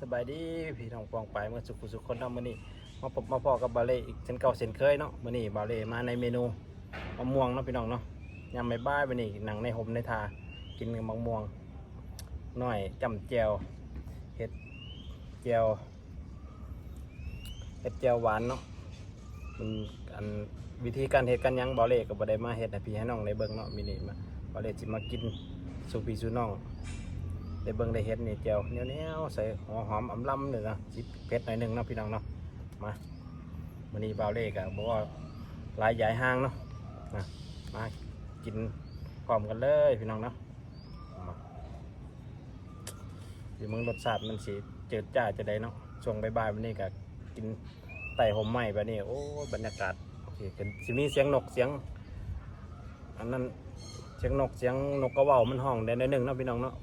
สบายดีพี่น้องปองไปเมื่อสุขสุขคนเนาะมื้อนี้มาพบมาพอกับบาเล่อีกเช่นเก่าเช่นเคยเนาะมื้อนี้บาเล่มาในเมนูมะม่วงเนาะพี่น้องเนาะยำใบบ้ายมื้อนี้หนังในห่มในทากินกับมะม่วงหน่อยจำแจวเห็ดแจวเห็ดแจวหวานเนาะมันอันวิธีการเห็ดกันยังบาเล่ก็บ่ได้มาเห็ดให้พี่ให้น้องได้เบิ่งเนาะมื้อนี้มาบาเล่สิมากินสูพี่สูน้อง ได้เบิ่งได้เห็ดนี่เจียวเนียเนียวใส่หัวหอมอำลำเลยนะจิบเผ็ดหน่อยหนึงเนาะพี่น้องเนาะมาวันนี้บ่าวเล่กะบอกว่าลายใหญ่ห้างเนาะนะมากินพร้อมกันเลยพี่น้องเนาะมาอยู่เมืองรสชาติมันสิเจิดจ้าจะได้เนาะช่วงบ่ายๆวันนี้ก็กินไต่ห่มไหม้แบบนี้โอ้บรรยากาศโอเคกันสิมีเสียงนกเสียงอันนั้น เสียงนกเสียงนกกระว่ามันห้องได้ในหนึ่งเนาะพี่น้องเนาะ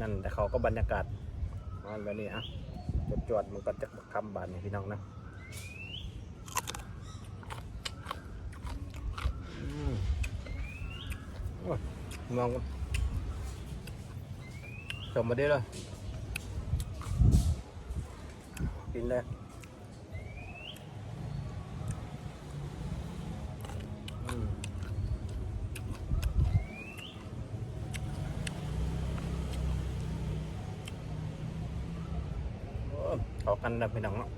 นั่นแต่เขาก็บรรยากาศมันแบบนี้อะจดจวดมันก็จะคำบานนี่พี่น้องนะมองจบมาได้เลยกินเลยอืม โอ้เข้า กันนะพี่น้องเนาะ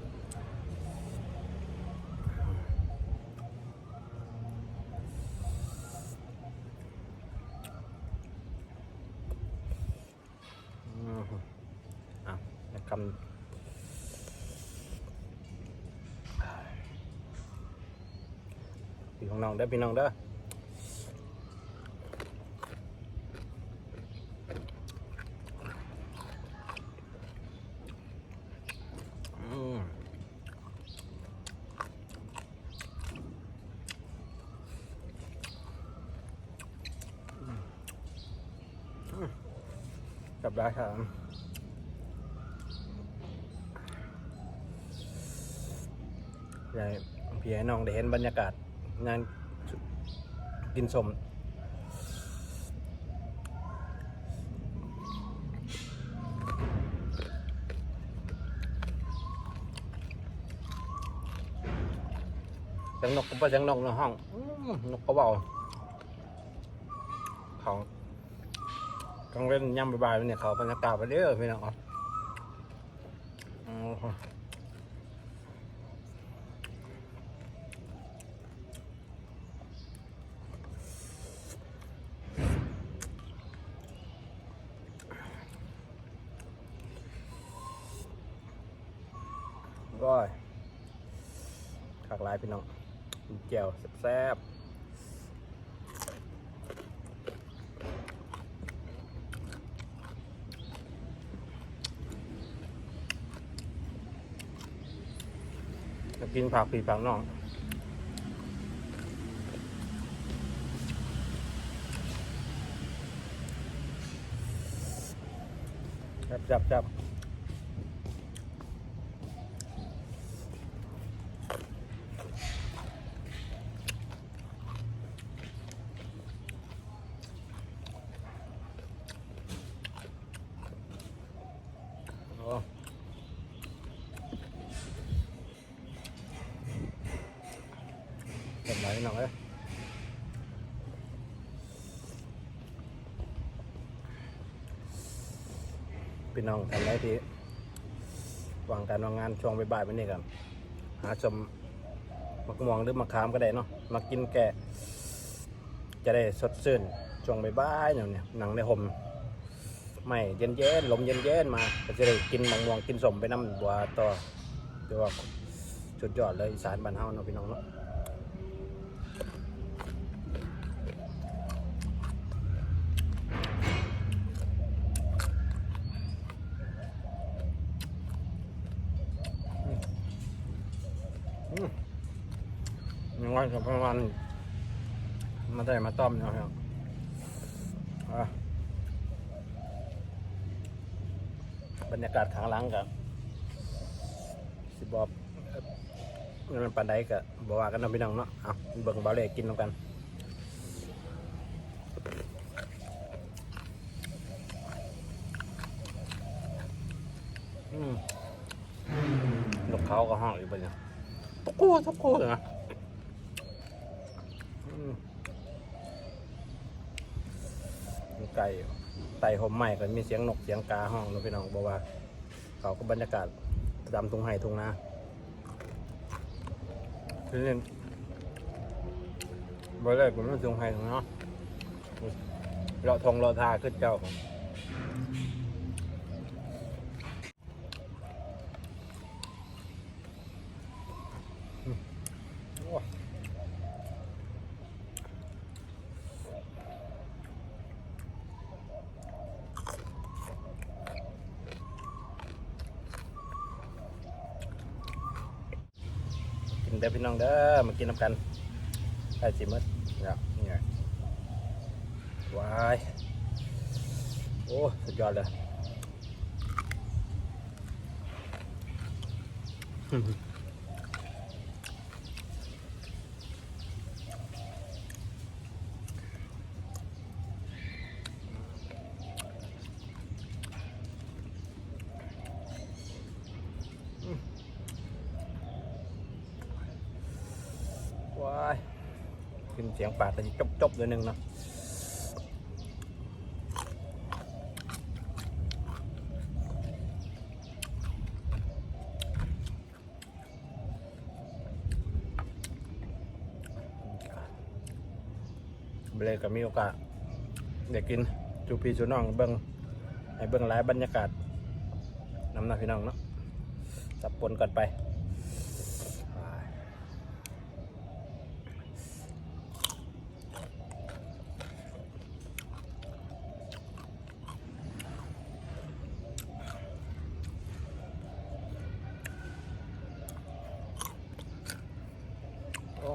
อืมอะแล้วคำพี่ของน้องเด้อพี่น้องเด้อมกลับ ได้ครับยากให้พี่ให้น้องได้เห็นบรรยากาศงานกินสมเสียงนกก็เป็นเสียงนกในห้องนกก็เบาเขา กลางเว้นย่ำบ่ายๆเนี่ยเขาบรรยากาศไปเรื่อยพี่น้องอ๋ออืมร้อยขากหลายพี่น้องแจ่วแซ่บๆ กินผักผีผักน้องจับจับจับโอ้ ไหนหน่อยพี่น้องทำไรที่วางการวางงานช่วงบ่ายๆวันนี้กันหาชมมะม่วงหรือมะขามก็ได้เนาะมากินแก่ จะได้สดชื่นช่วงบ่ายๆเนี่ยเนี่ยหนังในห่มไม่เย็นๆลมเย็นๆมาก็จะได้กินมะม่วงกินสมไปน้ำบัวต่อเรียกว่าสุดยอดเลยอีสานบ้านเฮาเนาะพี่น้องเนาะ ยังไงกับประมาณมาได้มาต้อมเนาะครับบรรยากาศข้างหลังกับสิบอบเงินปันไดกับบว่ากันเนาะพี่น้องเนาะเอาเบิ่งบาเล่กินนำกันอืมเขาก็ห้องอีกไปเนี่ยตะกู้ตะกู้นะอืมมี ไก่ไต่ห่มใหม่ก็มีเสียงนกเสียงกาห้องนะพี่น้องบอกว่า เขาก็บรรยากาศดำทุ่งไห่ทุ่งนาทีนี้บ่ได้ผมต้องทุ่งไห่ทุ่งนาเลาะทงเลาทาขึ้นเจ้าของ เด้อพี่น้องเด้อมากินน้ำกันไอ้จิมดเนี่ยเนี่ยว้ายโอ้สุดยอดเลย ว้ายขึ้นเสียงปากแต่จบจบๆเลยหนึ่งเนาะเบลก็มีโอกาสเด็กกินจูพีจูน้องเบิ้งให้เบิ้งหลายบรรยากาศน้ำหน้าพี่น้องเนาะจับปนกันไป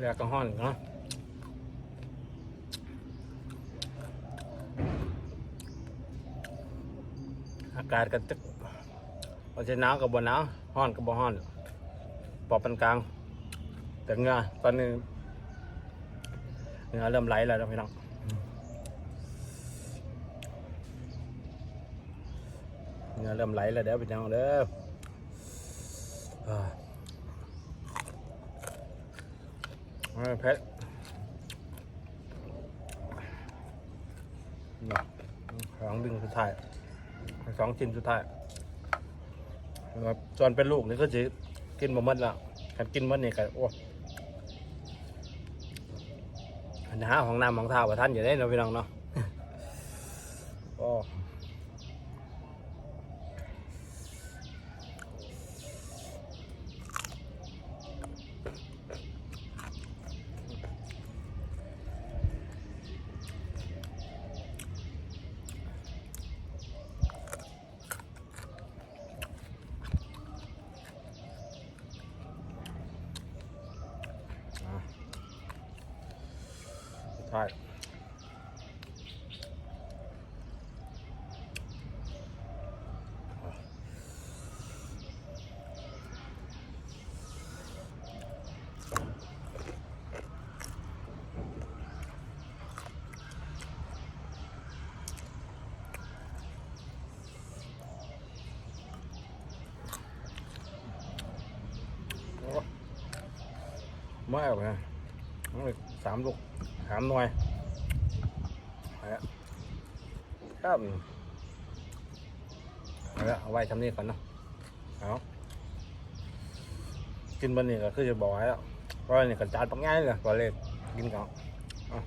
เรียกกระห้อนเนาะอากาศก็จะพอจะหนาวกับบนหนาวห้อนกับบห้อนปอบปานกลาง แต่เงือตอนนี้เงือเริ่มไหลแล้วพี่น้องเงือเริ่มไหลแล้วเด้อพี่น้องเด้ออ่า เผ็ดสองดึงสุดท้ายสองชิ้นสุดท้ายครับจนเป็นลูกนี่ก็จะกินบะมัดละกันกินมดนี่ก็โอ้อันนะของน้ำของท่าว่าท่านอย่าได้เนาะพี่น้องเนาะ โอ้อะ สุดท้ สามลูกสามหน่วยเอาละครับเอาไว้ทำนี่ก่อนเนาะเอากินบะนี่ก็คือจะบอกไว้แล้วว่านี่ก็จานปักง่ายเลยก็เลยกินก่อนเอา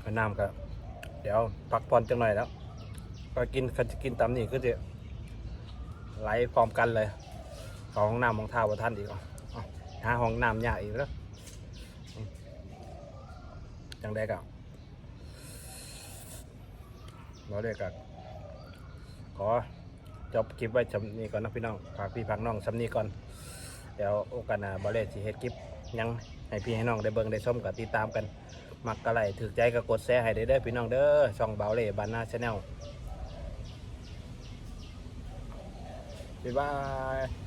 เอาน้ำก็เดี๋ยวพักผ่อนจังหน่อยแล้ว ก็กินคันจะกินตามนี่ก็จะไหลพร้อมกันเลย ของน้ำของท่าวท่านอีกอะเอา หาห้องน้ำยากอีกแล้วจังได้กับเราเรียกกับขอจบคลิปไว้ชำนี้ก่อนนะพี่น้องฝากพี่ฝากน้องชำนี้ก่อนเดี๋ยวโอกาสหน้าบอลเลตสิเฮ็ดคลิปยังให้พี่ให้น้องได้เบิ่งได้ชมกับติดตามกันมักกะไหลถือใจก็กดแชร์ให้ได้เด้อพี่น้องเด้อช่องเบาเล่บานนาชาแนลบ๊ายบาย